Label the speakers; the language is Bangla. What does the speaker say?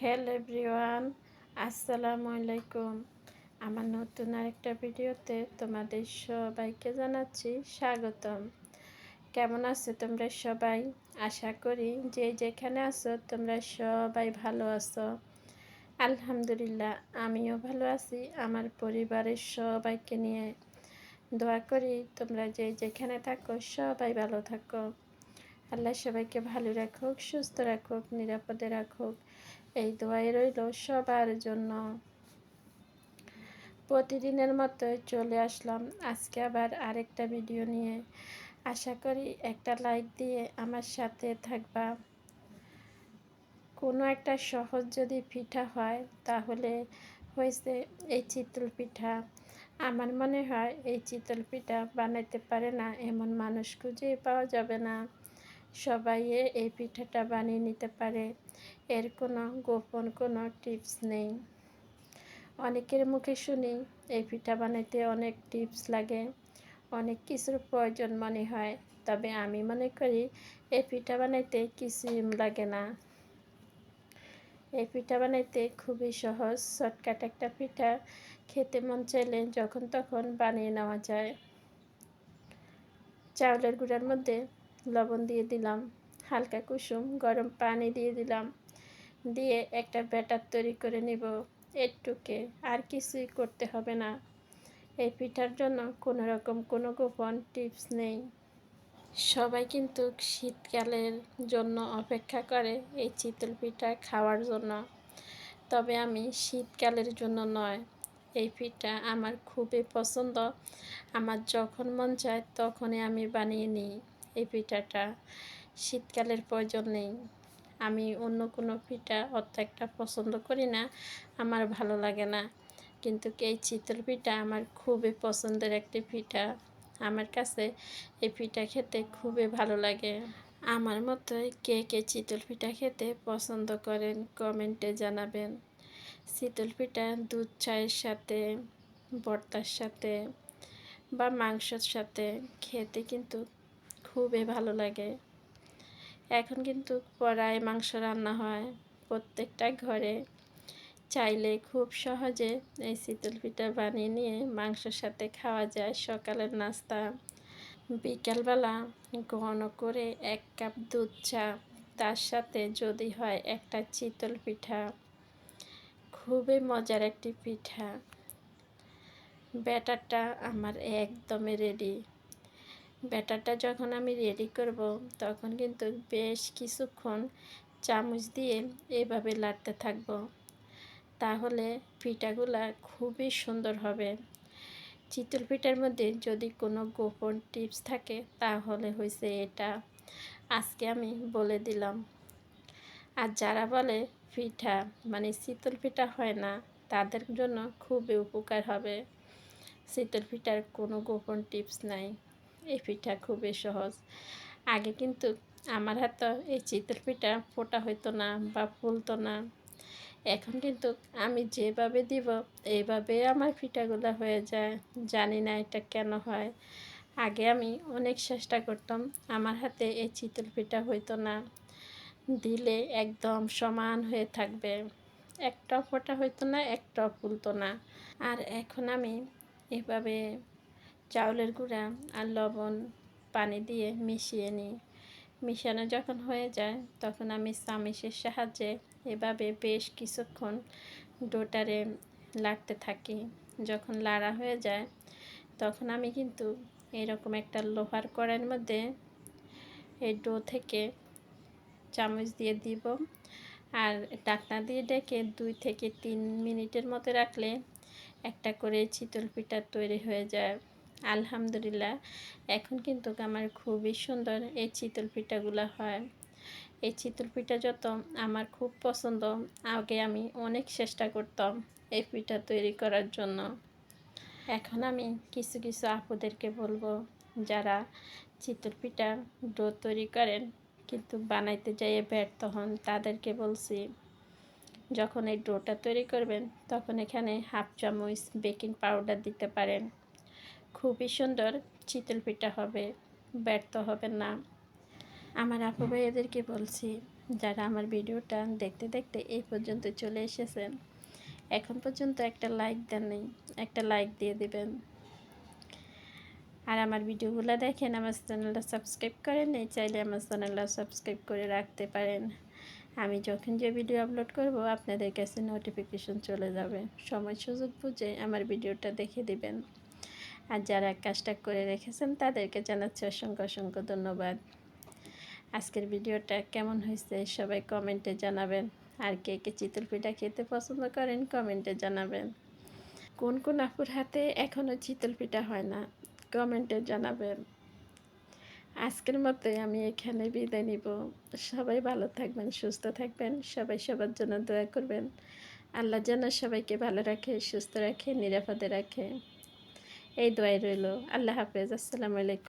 Speaker 1: হ্যালো এভরিওয়ান, আসসালামু আলাইকুম। আমার নতুন আরেকটা ভিডিওতে তোমাদের সবাইকে জানাচ্ছি স্বাগতম। কেমন আছো তোমরা সবাই? আশা করি যে যেখানে আছো তোমরা সবাই ভালো আছো। আলহামদুলিল্লাহ, আমিও ভালো আছি, আমার পরিবারের সবাইকে নিয়ে। দোয়া করি তোমরা যে যেখানে থাকো সবাই ভালো থাকো। আল্লাহ সবাইকে ভালো রাখুক, সুস্থ রাখুক, নিরাপদে রাখুক। এই দোয়াই রইল সবার জন্য। প্রতিদিনের মতো চলে আসলাম। আজকে আবার আরেকটা ভিডিও নিয়ে। আশা করি একটা লাইক দিয়ে আমার সাথে থাকবা। কোনো একটা সহজ যদি পিঠা হয়, তাহলে হয়েছে এই চিতল পিঠা। আমার মনে হয় এই চিতল পিঠা বানাইতে পারে না, এমন মানুষ খুঁজে পাওয়া যাবে না। সবাই এই পিঠাটা বানিয়ে নিতে পারে। এর কোনো গোপন কোনো টিপস নেই। অনেকের মুখে শুনি, এই পিঠা বানাইতে অনেক টিপস লাগে, অনেক কিছুর প্রয়োজন মনে হয়। তবে আমি মনে করি এই পিঠা বানাইতে কিছুই লাগে না। এই পিঠা বানাইতে খুবই সহজ, শর্টকাট একটা পিঠা খেতে মন চাইলে যখন তখন বানিয়ে নেওয়া যায়। চাউলের গুঁড়ার মধ্যে লবণ দিয়ে দিলাম, হালকা কুসুম, গরম পানি দিয়ে দিলাম, দিয়ে একটা ব্যাটার তৈরি করে নেব। একটুকে আর কিছুই করতে হবে না। এই পিঠার জন্য কোনো রকম কোনো গোপন টিপস নেই। সবাই কিন্তু শীতকালের জন্য অপেক্ষা করে এই চিতল পিঠা খাওয়ার জন্য। তবে আমি শীতকালের জন্য নয়, এই পিঠা আমার খুবই পছন্দ। আমার যখন মন চায় তখনই আমি বানিয়ে নিই। এই পিঠাটা শীতকালের প্রয়োজন নেই। আমি অন্য কোনো পিঠা অত একটা পছন্দ করি না, আমার ভালো লাগে না। কিন্তু এই চিতল পিঠা আমার খুবই পছন্দের একটি পিঠা। আমার কাছে এই পিঠা খেতে খুবই ভালো লাগে। আমার মতোই কে কে চিতল পিঠা খেতে পছন্দ করেন কমেন্টে জানাবেন। চিতল পিঠা দুধ, চায়ের সাথে ভর্তার সাথে বা মাংসর সাথে খেতে কিন্তু খুবই ভালো লাগে। এখন কিন্তু কড়াই মাংস রান্না হয় প্রত্যেকটা ঘরে। চাইলে খুব সহজে এই শীতল পিঠা বানিয়ে নিয়ে মাংসের সাথে খাওয়া যায় সকালের নাস্তা। বিকালবেলা ঘন করে এক কাপ দুধ চা, তার সাথে যদি হয় একটা চিতল পিঠা। খুবই মজার একটি পিঠা। ব্যাটারটা আমার একদমই রেডি ব্যাটারটা যখন আমি রেডি করব, তখন কিন্তু বেশ কিছুক্ষণ চামচ দিয়ে এভাবে লাড়তে থাকব। তাহলে পিঠাগুলা খুবই সুন্দর হবে। চিতল পিঠার মধ্যে যদি কোনো গোপন টিপস থাকে, তাহলে হয়েছে এটা। আজকে আমি বলে দিলাম। আর যারা বলে পিঠা মানে শীতল পিঠা হয় না, তাদের জন্য খুবই উপকার হবে। শীতল পিঠার কোনো গোপন টিপস নাই। এই পিঠা খুবই সহজ। আগে কিন্তু আমার হাতে এই চিতল পিঠা ফোটা হইতো না বা ফুলতো না। এখন কিন্তু আমি যেভাবে দিব, এইভাবে আমার পিঠাগুলো হয়ে যায়। জানি না এটা কেন হয়। আগে আমি অনেক চেষ্টা করতাম আমার হাতে এই চিতল পিঠা হইতো না। দিলে একদম সমান হয়ে থাকবে। একটা ফোটা হইতো না একটা ফুলতো না। আর এখন আমি এভাবে চাউলের গুঁড়া আর লবণ পানি দিয়ে মিশিয়ে নিই। মিশানো যখন হয়ে যায়, তখন আমি চামিচের সাহায্যে এভাবে বেশ কিছুক্ষণ ডোটারে লাগতে থাকি। যখন লাড়া হয়ে যায়, তখন আমি কিন্তু এরকম একটা লোহার কড়াইয়ের মধ্যে এই ডো থেকে চামচ দিয়ে দিব আর ডাকনা দিয়ে ডেকে দুই থেকে তিন মিনিটের মতো রাখলে একটা করে চিতল পিঠা তৈরি হয়ে যায়। আলহামদুলিল্লাহ। এখন কিন্তু আমার খুবই সুন্দর এই চিতল পিঠাগুলো হয়। এই চিতল পিঠা যত আমার খুব পছন্দ, আগে আমি অনেক চেষ্টা করতাম এই পিঠা তৈরি করার জন্য। এখন আমি কিছু কিছু আপুদেরকে বলব, যারা চিতল পিঠা ডো তৈরি করেন কিন্তু বানাইতে যাইয়ে ব্যর্থ হন, তাদেরকে বলছি, যখন এই ডোটা তৈরি করবেন, তখন এখানে হাফ চামচ বেকিং পাউডার দিতে পারেন। খুবই সুন্দর, চিতল পিঠা হবে, ব্যর্থ হবে না। আমার আপু ভাইয়াদেরকে বলছি, যারা আমার ভিডিওটা দেখতে দেখতে এই পর্যন্ত চলে এসেছেন, এখন পর্যন্ত একটা লাইক দেন নেই, একটা লাইক দিয়ে দিবেন। আর আমার ভিডিওগুলো দেখেন, আমার চ্যানেলটা সাবস্ক্রাইব করেন এই চাইলে আমার চ্যানেলটা সাবস্ক্রাইব করে রাখতে পারেন। আমি যখন যে ভিডিও আপলোড করব, আপনাদের কাছে নোটিফিকেশন চলে যাবে। সময় সুযোগ বুঝে আমার ভিডিওটা দেখে দিবেন। আর যারা কাজটা করে রেখেছেন তাদেরকে জানাচ্ছি অসংখ্য অসংখ্য ধন্যবাদ। আজকের ভিডিওটা কেমন হয়েছে সবাই কমেন্টে জানাবেন। আর কে কে চিতল পিঠা খেতে পছন্দ করেন কমেন্টে জানাবেন। কোন কোন আপুর হাতে এখনও চিতল পিঠা হয় না কমেন্টে জানাবেন। আজকের মতোই আমি এখানে বিদায় নিব। সবাই ভালো থাকবেন, সুস্থ থাকবেন, সবাই সবার জন্য দোয়া করবেন। আল্লাহ যেন সবাইকে ভালো রাখে, সুস্থ রাখে, নিরাপদে রাখে। এই দোয়াই রইল। আল্লাহ হাফেজ। আসসালামু আলাইকুম।